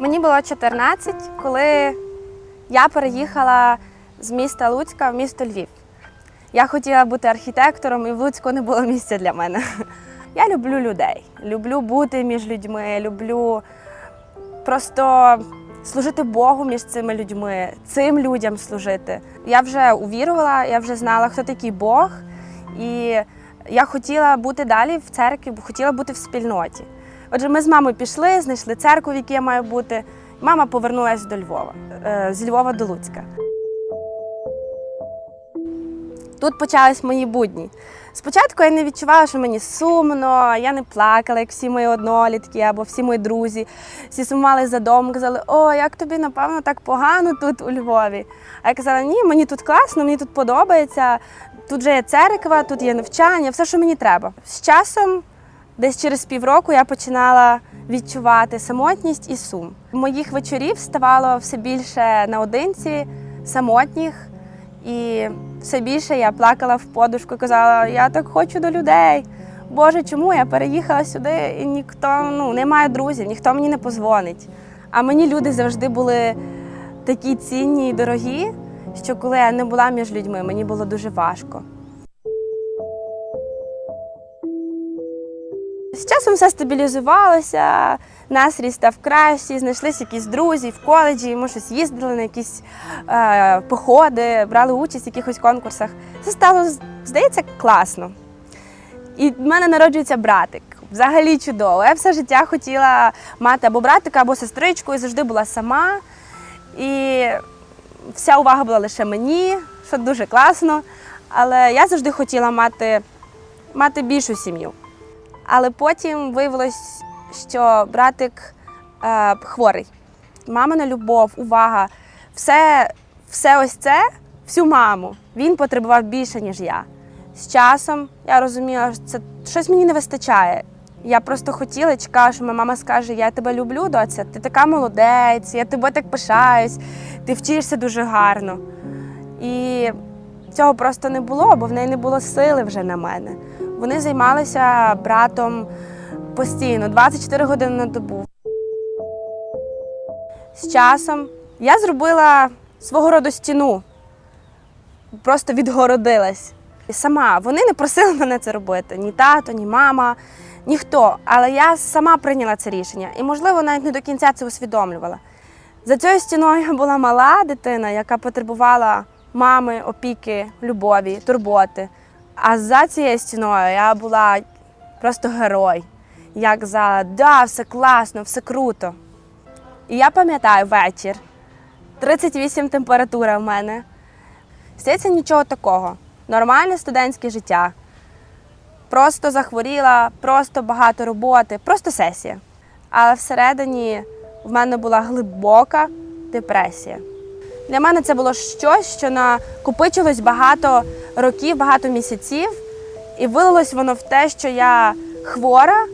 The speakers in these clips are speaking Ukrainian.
Мені було 14, коли я переїхала з міста Луцька в місто Львів. Я хотіла бути архітектором, і в Луцьку не було місця для мене. Я люблю людей, люблю бути між людьми, люблю просто служити Богу між цими людьми, цим людям служити. Я вже увірувала, я вже знала, хто такий Бог, і я хотіла бути далі в церкві, хотіла бути в спільноті. Отже, ми з мамою пішли, знайшли церкву, в якій я маю бути. Мама повернулася до Львова, е, з Львова до Луцька. Тут почались мої будні. Спочатку я не відчувала, що мені сумно, я не плакала, як всі мої однолітки або всі мої друзі. Всі сумували за домом, казали, о, як тобі, напевно, так погано тут у Львові. А я казала, ні, мені тут класно, мені тут подобається. Тут же є церква, тут є навчання, все, що мені треба. З часом, десь через півроку, я починала відчувати самотність і сум. Моїх вечорів ставало все більше наодинці, самотніх. І все більше я плакала в подушку і казала, я так хочу до людей. Боже, чому я переїхала сюди і ніхто ну, немає друзів, ніхто мені не позвонить. А мені люди завжди були такі цінні і дорогі, що коли я не була між людьми, мені було дуже важко. З часом все стабілізувалося, настрій став кращий, знайшлися якісь друзі в коледжі, ми щось їздили на якісь е, походи, брали участь в якихось конкурсах. Це стало, здається, класно. І в мене народжується братик. Взагалі чудово. Я все життя хотіла мати або братика, або сестричку, і завжди була сама. І вся увага була лише мені, що дуже класно. Але я завжди хотіла мати, мати більшу сім'ю. Але потім виявилось, що братик е, хворий. Мамина любов, увага, все, все ось це, всю маму. Він потребував більше, ніж я. З часом я розуміла, що це щось мені не вистачає. Я просто хотіла, чекала, що моя мама скаже: Я тебе люблю, доця, ти така молодець, я тебе так пишаюсь, ти вчишся дуже гарно. І цього просто не було, бо в неї не було сили вже на мене. Вони займалися братом постійно, 24 години на добу. З часом я зробила свого роду стіну, просто відгородилась. І сама вони не просили мене це робити ні тато, ні мама, ніхто. Але я сама прийняла це рішення і, можливо, навіть не до кінця це усвідомлювала. За цією стіною була мала дитина, яка потребувала мами, опіки, любові, турботи. А за цією стіною я була просто герой. Як за да, все класно, все круто. І я пам'ятаю вечір. 38 температура в мене. Здається, нічого такого. Нормальне студентське життя. Просто захворіла, просто багато роботи, просто сесія. Але всередині в мене була глибока депресія. Для мене це було щось, що накопичилось багато років, багато місяців, і вилилось воно в те, що я хвора,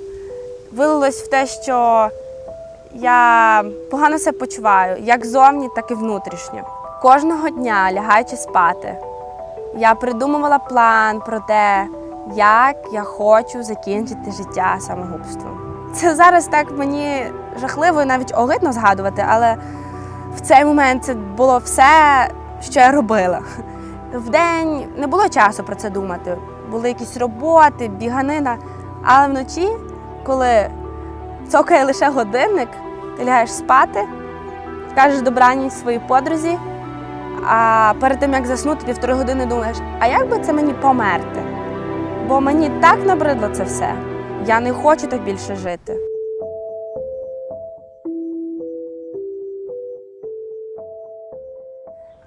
вилилось в те, що я погано себе почуваю, як зовні, так і внутрішньо. Кожного дня, лягаючи спати, я придумувала план про те, як я хочу закінчити життя самогубством. Це зараз так мені жахливо і навіть огидно згадувати, але в цей момент це було все, що я робила. Вдень не було часу про це думати. Були якісь роботи, біганина. Але вночі, коли цокає лише годинник, ти лягаєш спати, кажеш добраніч своїй подрузі, а перед тим як заснути півтори години думаєш, а як би це мені померти? Бо мені так набридло це все. Я не хочу так більше жити.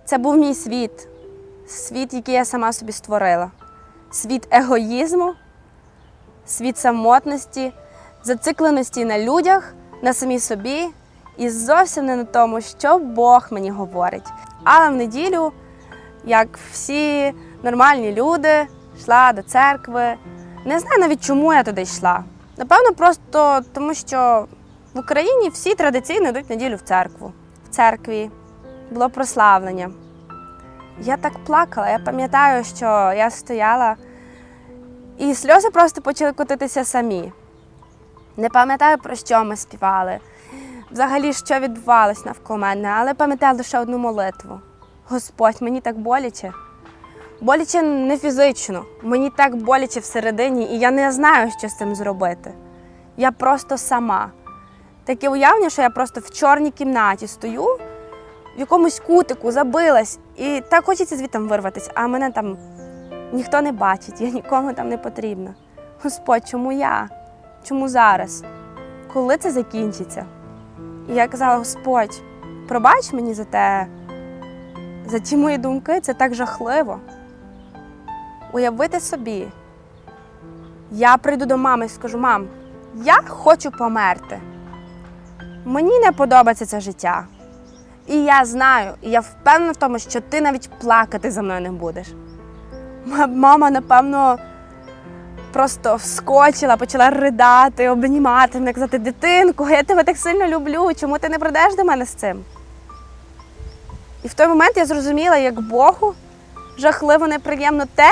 Це був мій світ, світ, який я сама собі створила. Світ егоїзму, світ самотності, зацикленості на людях, на самій собі і зовсім не на тому, що Бог мені говорить. Але в неділю, як всі нормальні люди, йшла до церкви. Не знаю навіть, чому я туди йшла. Напевно, просто тому, що в Україні всі традиційно йдуть неділю в церкву. В церкві було прославлення. Я так плакала. Я пам'ятаю, що я стояла, і сльози просто почали котитися самі. Не пам'ятаю, про що ми співали. взагалі, що відбувалось навколо мене, але пам'ятаю лише одну молитву. Господь, мені так боляче. Боляче не фізично, мені так боляче всередині, і я не знаю, що з цим зробити. Я просто сама. Таке уявлення, що я просто в чорній кімнаті стою, в якомусь кутику забилась, і так хочеться звідти вирватися, а мене там ніхто не бачить, я нікому там не потрібна. Господь, чому я? Чому зараз? Коли це закінчиться? І я казала: Господь, пробач мені за те, за ті мої думки, це так жахливо. Уявити собі, я прийду до мами і скажу: мам, я хочу померти. Мені не подобається це життя. І я знаю, і я впевнена в тому, що ти навіть плакати за мною не будеш. Мама, напевно, просто вскочила, почала ридати, обнімати мене, казати, дитинку, я тебе так сильно люблю, чому ти не прийдеш до мене з цим? І в той момент я зрозуміла, як Богу жахливо неприємно те,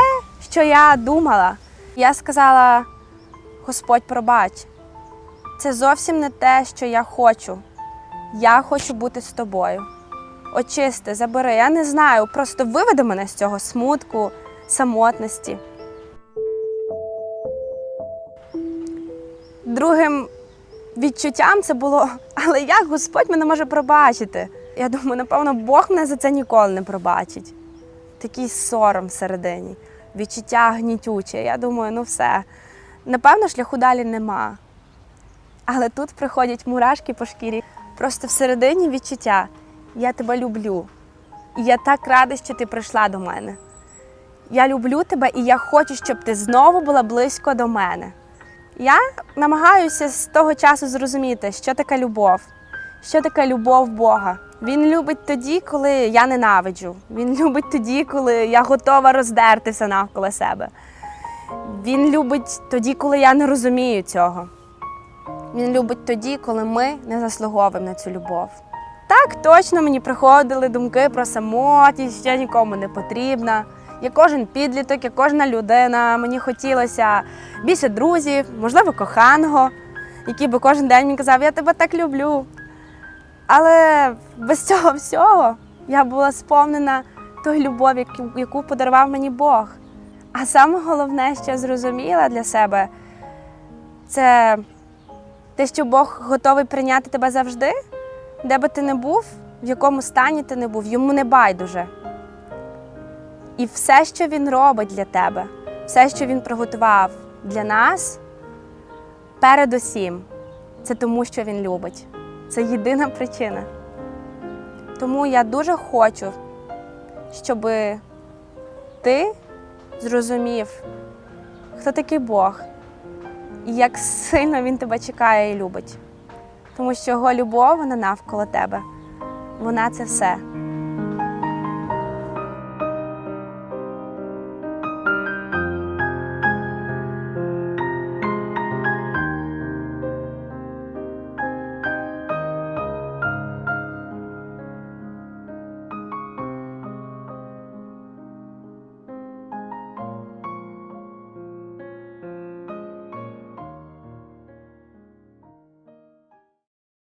що я думала. Я сказала: Господь, пробач, це зовсім не те, що я хочу. Я хочу бути з тобою. Очисти, забери. Я не знаю, просто виведи мене з цього смутку, самотності. Другим відчуттям це було, але як Господь мене може пробачити? Я думаю, напевно, Бог мене за це ніколи не пробачить. Такий сором всередині, відчуття гнітюче. Я думаю, ну все. Напевно, шляху далі нема. Але тут приходять мурашки по шкірі. Просто всередині відчуття я тебе люблю. І я так рада, що ти прийшла до мене. Я люблю тебе і я хочу, щоб ти знову була близько до мене. Я намагаюся з того часу зрозуміти, що таке любов, що таке любов Бога. Він любить тоді, коли я ненавиджу. Він любить тоді, коли я готова роздерти все навколо себе. Він любить тоді, коли я не розумію цього. Він любить тоді, коли ми не заслуговуємо на цю любов. Так, точно мені приходили думки про самотність, що я нікому не потрібна. Я кожен підліток, я кожна людина. Мені хотілося більше друзів, можливо, коханого, який би кожен день мені казав, я тебе так люблю. Але без цього всього я була сповнена тої любові, яку- яку подарував мені Бог. А саме головне, що я зрозуміла для себе, це те, що Бог готовий прийняти тебе завжди, де би ти не був, в якому стані ти не був, йому не байдуже. І все, що він робить для тебе, все, що він приготував для нас, передусім, це тому, що він любить. Це єдина причина. Тому я дуже хочу, щоб ти зрозумів, хто такий Бог і як сильно він тебе чекає і любить. Тому що його любов, вона навколо тебе. Вона це все.